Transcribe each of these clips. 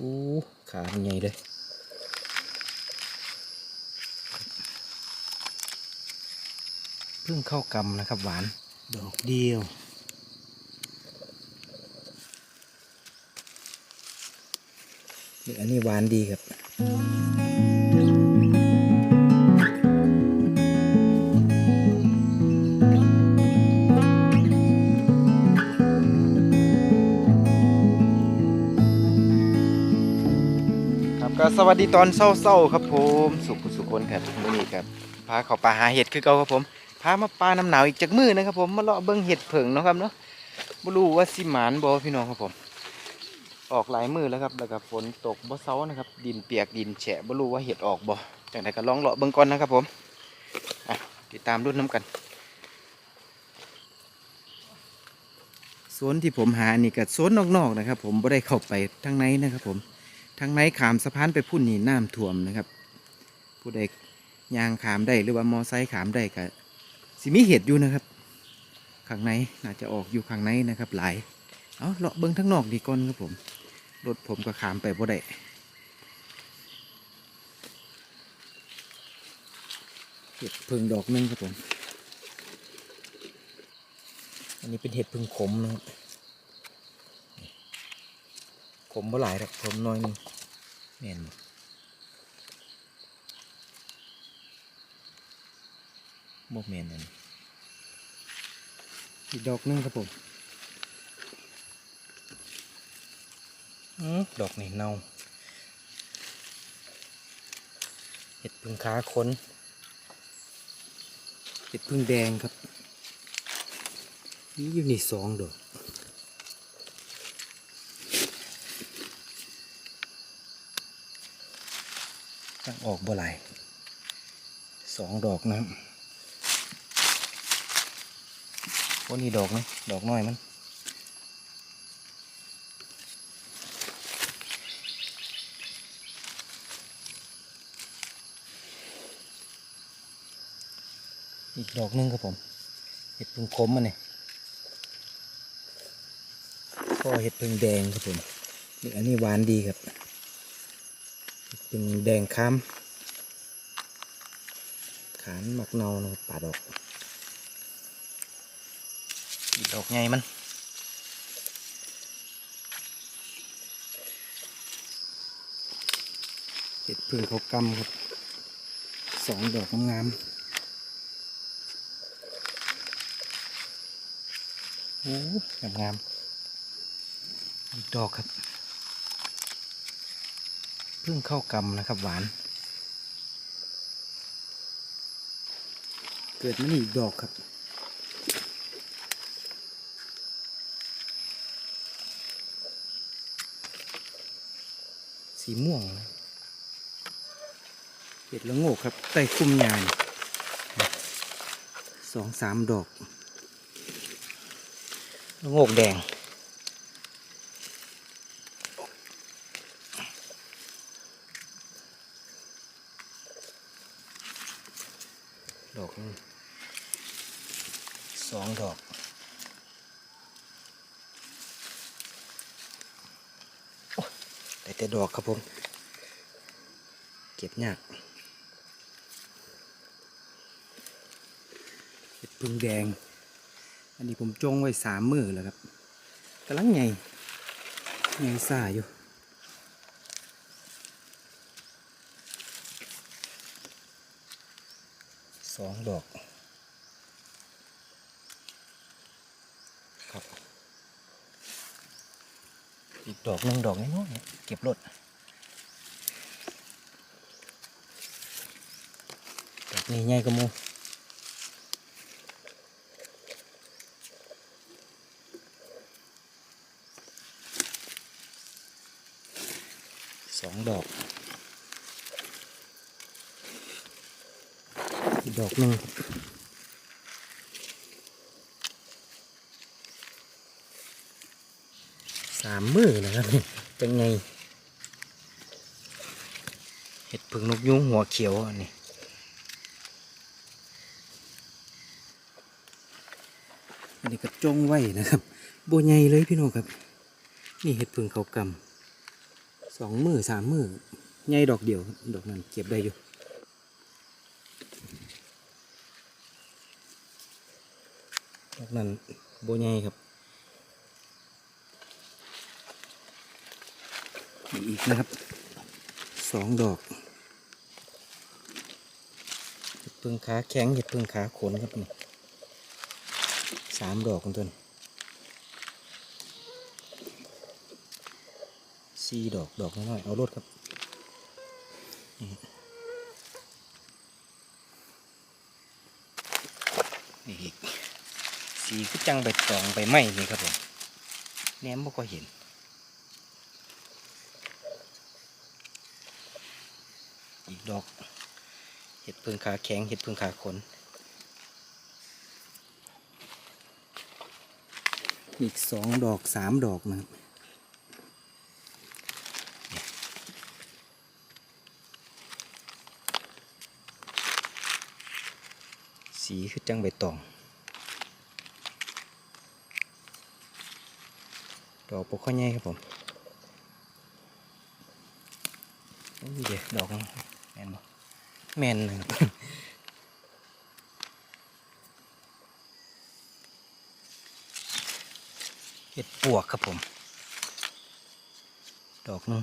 อู้ขาเป็นไงเลยเพิ่งเข้ากำนะครับ หวาน ดอกเดียวนี่อันนี้หวานดีครับ สวัสดีตอนเศร้าๆครับผม สุขสุขคนครับมือนี้ครับพาเขาป่าหาเห็ดคือเก่าครับผมพามาปลาน้ำหนาวอีกจากมือนะครับ ผมมาเลาะเบิ้งเห็ดเผิงนะครับเนาะบ่รู้ว่าสิหมานบ่พี่น้องครับผม ออกหลายมือแล้วครับแล้วก็ฝนตกบ่เซานะครับ ดินเปียกดินแฉะบ่รู้ว่าเห็ดออกบ่จังไดก็ลองเลาะเบิ่งก่อนนะครับผมอะติดตามรุ่นน้ำกันโซนที่ผมหานี่ก็โซนนอกๆนะครับ ผมบ่ได้เข้าไปทางในนะครับผม ทางไหนขามสะพานไปพุ่นนี่น้ำท่วมนะครับ ผู้ใดยางขามได้หรือว่ามอไซค์ขามได้ก็สิมีเห็ดอยู่นะครับข้างในน่าจะออกอยู่ข้างในนะครับหลายเอาเลาะเบิ้งทั้งนอกดีก่อนครับผมรถผมก็ขามไปบ่ได้เห็ดพึ่งดอกนึงครับผม อันนี้เป็นเห็ดพึ่งขมนะครับ ขมบ่หลายหรอกขมน้อยหนึงแม่นบ่บ่แม่นอันนี้อีกดอกหนึงครับผมอื้อดอกนี่เน่าเห็ดพึ่งขาคนเห็ดพึ่งแดงครับนี่อยู่นี่สองดอกังออกบ่ไหลายสองดอกนะครับวันนี้ดอกนะดอกน้อยมันอีกดอกหนึงครับผม เห็ดพึ่งคมมันเนี่ยก็เห็ดพึ่งแดงครับผมอันนี้หวานดีครับ เป็นแดงค้ำขานหมักเนานะครับป่าดอกอีดอกไงมันเห็ดพึ่งเขากำครับสองดอกงามๆโอ้งามงามๆอีกดอกครับเพิ่งเข้ากำนะครับ หวาน เกิดมันอีกดอกครับสีม่วงเห็ดละโงกครับใต้คุ้มยานสองสามดอกละโงกแดง อกสองดอกได้แต่ดอกครับผม เก็บยากเห็ดพึ่งแดง อันนี้ผมจงไว้สามมือแล้วครับกำลังไงไงซ่าอยู่ สองดอก ครับ อีกดอกหนึ่งดอกน้อยๆเก็บรถดอกนี้ใหญ่กว่ามูสองดอก อีก ดอกหนึ่งสามมือนะครับเป็นไง เห็ดผึ่งนกยุงหัวเขียวอันนี้อันนี้ก็จงไว้นะครับโบใหญ่เลยพี่น้องครับ นี่เห็ดผึ่งเขากำสองมือสามมือใหญ่ดอกเดียว ดอกนั้นเก็บได้อยู่ ดอกนั้นโบใหญ่ครับมีอีกนะครับสองดอกเห็ดพึ่งขาแข็งเห็ดพึ่งขาขนครับนี่สามดอกกันตัวนี้สี่ดอกดอกน้อยๆเอารถครับนี่นี่อีก สีคือจังใบตองใบไม้นี่ครับผมแหนมบ่ก็เห็นอีกดอกเห็ดพึ่งขาแข็งเห็ดพึ่งขาขนอีกสองดอกสามดอกนะครับสีคือจังใบตอง ดอกปกข้อใหญ่ครับผมโอ้ยเดี๋ยวดอกนึงแมนบ่แมนนะครับเห็ดปวกครับผม ดอกนึง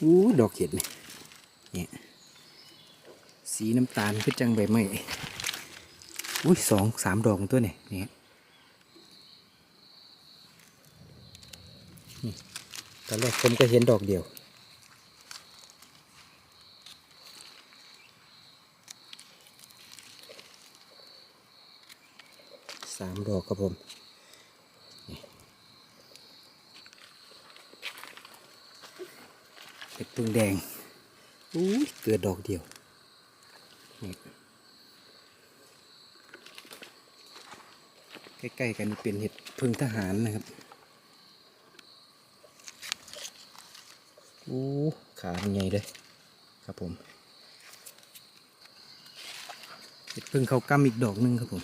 อู้ดอกเห็ดนี่เนี่ยสีน้ำตาลคือจังใบไม้ อุ้ยสองสามดอกของตัวนี่นี่นี่ตอนแรกผมก็เห็นดอกเดียว สามดอกครับผมเห็ดพึ่งแดงอุ้ยเกิดดอกเดียวนี่ ใกล้ๆกันนี่เป็นเห็ดพึ่งทหารนะครับโอ้ขาเป็นไงเลยครับผมเห็ดพึ่งเขากำอีกดอกหนึงครับผม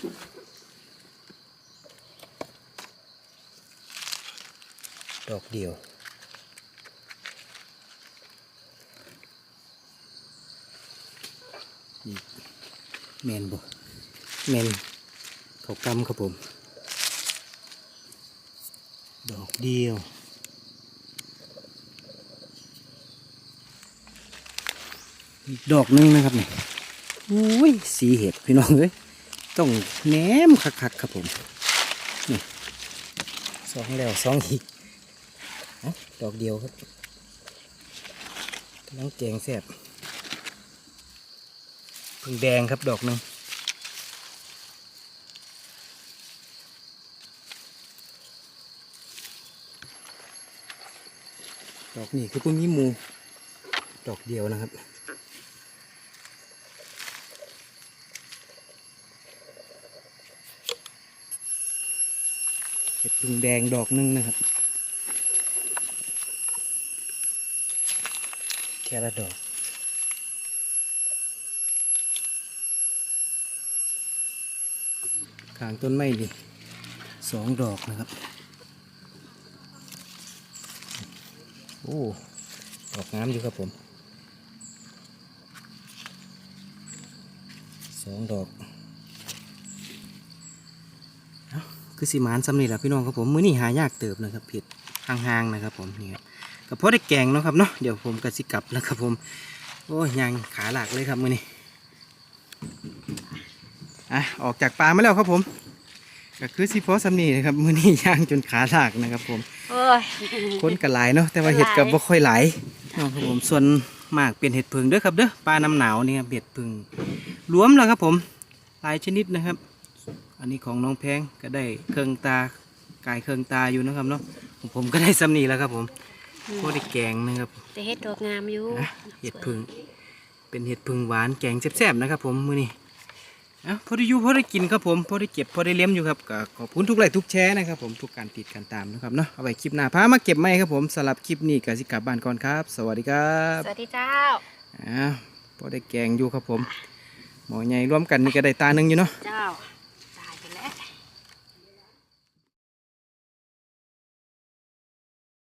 ดอกเดียวอีกแมนบ่แมนเขากำครับผม ดอก เดียวอีกดอกหนึงนะครับนี่อุ้ยสีเห็ดพี่น้องเอ้ยต้องแหนมคักๆครับผมนี่สองแล้วสองอีกเอ้าดอกเดียวครับกำลังแจงแซ่บพึ่งแดงครับดอกหนึ่ง ดอกนี้คือพวกนี้มูดอกเดียวนะครับเห็ดพึ่งแดงดอกหนึงนะครับ แค่ละดอกขางต้นไม้ดิสองดอกนะครับ โอ้ดอกงามอยู่ครับผมสองดอกคือสีมานสำนี่แหละพี่น้องครับผมมือนี้หายากเติบนะครับผ็ดห่างๆนะครับผมนี่ครับก็เพราะได้แกงเนาะครับเนาะเดี๋ยวผมกระสิกลับแล้วครับผมโอ้ยยังขาหลักเลยครับมือนี้อะออกจากป่ามาแล้วครับผมก็คือสิพอสำนีนะครับมือนี้ย่างจนขาหลักนะครับผม โอ้ย คนก็หลายเนาะแต่ว่าเห็ดกับบ่ค่อยหลายเนาะครับผมส่วนมากเป็นเห็ดผึ่งเด้อครับเด้อปลาน้ำหนาวนี่ครับเห็ดผึ่งรวมแล้วครับผมหลายชนิดนะครับ อันนี้ของน้องแพงก็ได้เครื่องตากายเครื่องตาอยู่นะครับเนาะของผมก็ได้สำนีแล้วครับผมโคได้แกงนะครับแต่เฮ็ดดอกงามอยู่นะเห็ดผึ่งเป็นเห็ดผึ่งหวานแกงแซ่บๆนะครับผมมื้อนี้ อะพอได้อยู่พอได้กินครับผมพอได้เก็บพอได้เลี้ยมอยู่ครับก็ขอบคุณทุกไลค์ทุกแชร์นะครับผมทุกการติดการตามนะครับเนาะเอาไว้คลิปหน้าพามาเก็บไม้ครับผมสำหรับคลิปนี้ก็สิกลับบ้านก่อนครับ สวัสดีครับสวัสดีเจ้าอ่าพอได้แกงอยู่ครับผมหมอใหญ่ร่วมกันนี่ก็ได้ตาหนึ่งอยู่เนาะเจ้า